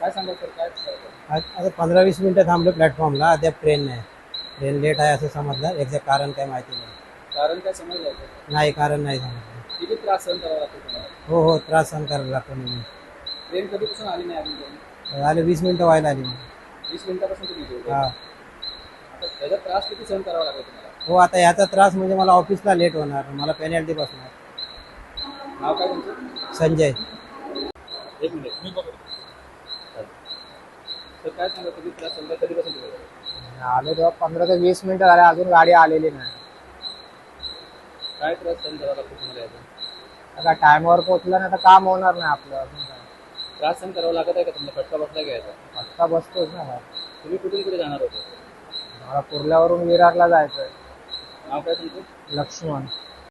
काय सांगाल सर काय आज आता पंधरा वीस मिनिटं थांबलो प्लॅटफॉर्मला अद्याप ट्रेन नाही. ट्रेन लेट आहे असं समजलं. एक्झॅक्ट कारण काय माहिती नाही. कारण काय समजलं होतं? नाही कारण नाही समजलं. किती त्रास सहन करावा लागतो तुम्हाला? हो हो त्रास सहन करायला लागतो ट्रेन कधीपासून आली नाही अजून? आले वीस मिनिटं व्हायला आली. वीस मिनिटापासून तुम्ही इथे होते. हा. आता त्याचा त्रास किती सहन करावा लागेल तुम्हाला? हो आता याचा त्रास म्हणजे मला ऑफिसला लेट होणार. मला पेनल्टी बसणार. नाव काय तुमचं? संजय. एक मिनिट. मी तर काय सांगा किती त्रास समजा कधीपासून तुम्ही होते? आलो तेव्हा पंधरा ते वीस मिनिटं झाले अजून गाडी आलेली नाही. काय त्रास सहन करावा लागतो तुम्हाला याचा? आता टायमावर पोहोचलं नाही तर काम होणार नाही आपलं अजून काय. त्रास सहन करावा लागत आहे का तुम्हाला? फटका बसला का याचा? आत्ता बसतोच ना बाहेर. तुम्ही कुठून कुठे जाणार होते? मला कुर्ल्यावरून विरारला जायचंय. नाव काय तुमचं? लक्ष्मण.